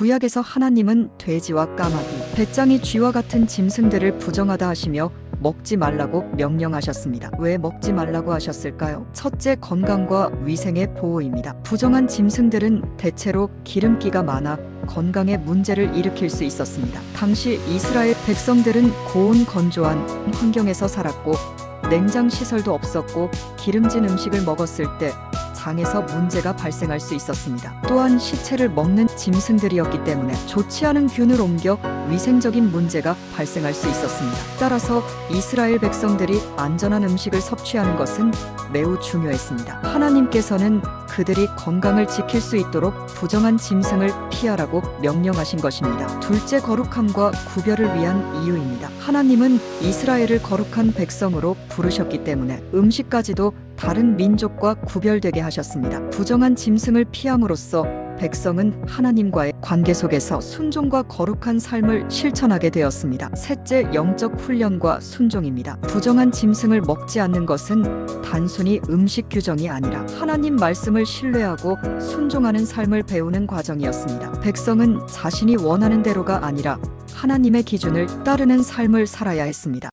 구약에서 하나님은 돼지와 까마귀, 배짱이 쥐와 같은 짐승들을 부정하다 하시며 먹지 말라고 명령하셨습니다. 왜 먹지 말라고 하셨을까요? 첫째, 건강과 위생의 보호입니다. 부정한 짐승들은 대체로 기름기가 많아 건강에 문제를 일으킬 수 있었습니다. 당시 이스라엘 백성들은 고온 건조한 환경에서 살았고 냉장 시설도 없었고 기름진 음식을 먹었을 때 장에서 문제가 발생할 수 있었습니다. 또한 시체를 먹는 짐승들이었기 때문에 좋지 않은 균을 옮겨 위생적인 문제가 발생할 수 있었습니다. 따라서 이스라엘 백성들이 안전한 음식을 섭취하는 것은 매우 중요했습니다. 하나님께서는 그들이 건강을 지킬 수 있도록 부정한 짐승을 피하라고 명령하신 것입니다. 둘째 거룩함과 구별을 위한 이유입니다. 하나님은 이스라엘을 거룩한 백성으로 부르셨기 때문에 음식까지도 다른 민족과 구별되게 하셨습니다. 부정한 짐승을 피함으로써 백성은 하나님과의 관계 속에서 순종과 거룩한 삶을 실천하게 되었습니다. 셋째, 영적 훈련과 순종입니다. 부정한 짐승을 먹지 않는 것은 단순히 음식 규정이 아니라 하나님 말씀을 신뢰하고 순종하는 삶을 배우는 과정이었습니다. 백성은 자신이 원하는 대로가 아니라 하나님의 기준을 따르는 삶을 살아야 했습니다.